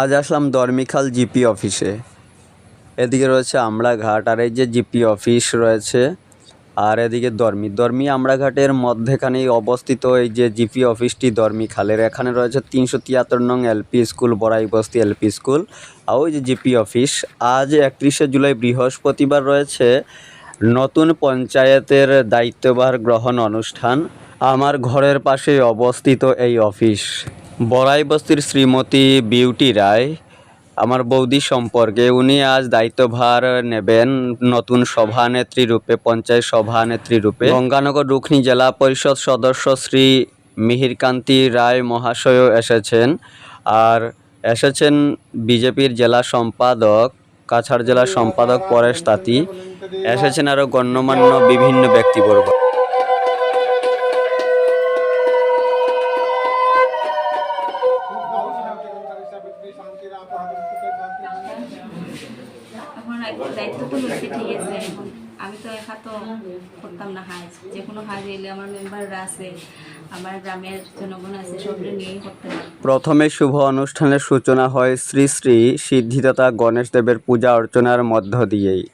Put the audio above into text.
আজ আসলাম দরমিখাল জিপি অফিসে। এদিকে রয়েছে আমড়াঘাট, আর এই যে জিপি অফিস রয়েছে, আর এদিকে দর্মি। দর্মি আমড়াঘাটের মধ্যেখানেই অবস্থিত এই যে জিপি অফিসটি দর্মিখালের। এখানে রয়েছে তিনশো তিয়াত্তর নং এলপি স্কুল, বড়াই বস্তি এলপি স্কুল। আর ওই যে জিপি অফিস, আজ একত্রিশে জুলাই বৃহস্পতিবার রয়েছে, নতুন পঞ্চায়েতের দায়িত্বভার গ্রহণ অনুষ্ঠান। আমার ঘরের পাশেই অবস্থিত এই অফিস। বড়াই বস্তির শ্রীমতী বিউটি রায়, আমার বৌদি সম্পর্কে উনি আজ দায়িত্বভার নেবেন নতুন সভানেত্রী রূপে, পঞ্চায়েত সভানেত্রী রূপে। গঙ্গানগর রুখনি জেলা পরিষদ সদস্য শ্রী মিহিরকান্তি রায় মহাশয়ও এসেছেন। আর এসেছেন বিজেপির জেলা সম্পাদক, কাছাড় জেলা সম্পাদক পরেশ তাঁতি। এসেছেন আরও গণ্যমান্য বিভিন্ন ব্যক্তিবর্গ। এখন এক- দায়িত্ব তো হচ্ছে, ঠিক আছে। আমি তো একা তো করতাম না হাজ। যে কোনো হাজ এলে আমার মেম্বাররা আছে, আমার গ্রামের জনগণ আছে, সবরে নিয়েই করতে প্রথমে শুভ অনুষ্ঠানের সূচনা হয় শ্রী শ্রী সিদ্ধিদাতা গণেশ দেবের পূজা অর্চনার মধ্য দিয়েই।